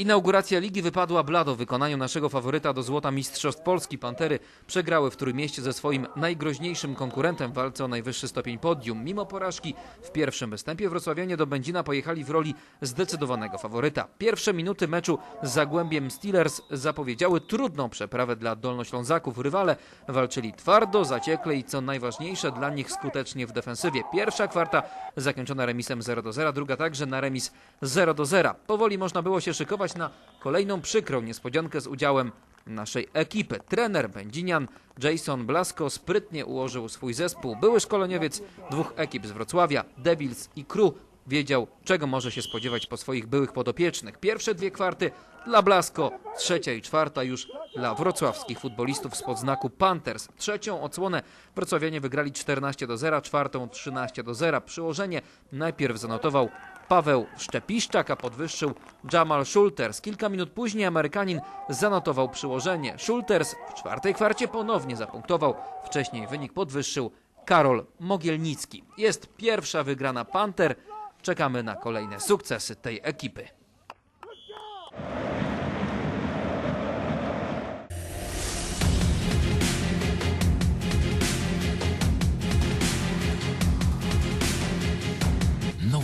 Inauguracja ligi wypadła blado w wykonaniu naszego faworyta do złota Mistrzostw Polski. Pantery przegrały w Trójmieście ze swoim najgroźniejszym konkurentem w walce o najwyższy stopień podium. Mimo porażki w pierwszym występie wrocławianie do Będzina pojechali w roli zdecydowanego faworyta. Pierwsze minuty meczu z Zagłębiem Steelers zapowiedziały trudną przeprawę dla Dolnoślązaków. Rywale walczyli twardo, zaciekle i co najważniejsze dla nich skutecznie w defensywie. Pierwsza kwarta zakończona remisem 0 do 0, druga także na remis 0 do 0. Powoli można było się szykować na kolejną przykrą niespodziankę z udziałem naszej ekipy. Trener Będzinian Jason Blasko sprytnie ułożył swój zespół. Były szkoleniowiec dwóch ekip z Wrocławia, Devils i Crew, wiedział czego może się spodziewać po swoich byłych podopiecznych. Pierwsze dwie kwarty dla Blasko, trzecia i czwarta już dla wrocławskich futbolistów z podznaku Panthers. Trzecią odsłonę wrocławianie wygrali 14 do 0, czwartą 13 do 0. Przyłożenie najpierw zanotował Paweł Szczepiszczak, a podwyższył Jamal Schulters. Kilka minut później Amerykanin zanotował przyłożenie. Schulters w czwartej kwarcie ponownie zapunktował. Wcześniej wynik podwyższył Karol Mogielnicki. Jest pierwsza wygrana Panter. Czekamy na kolejne sukcesy tej ekipy.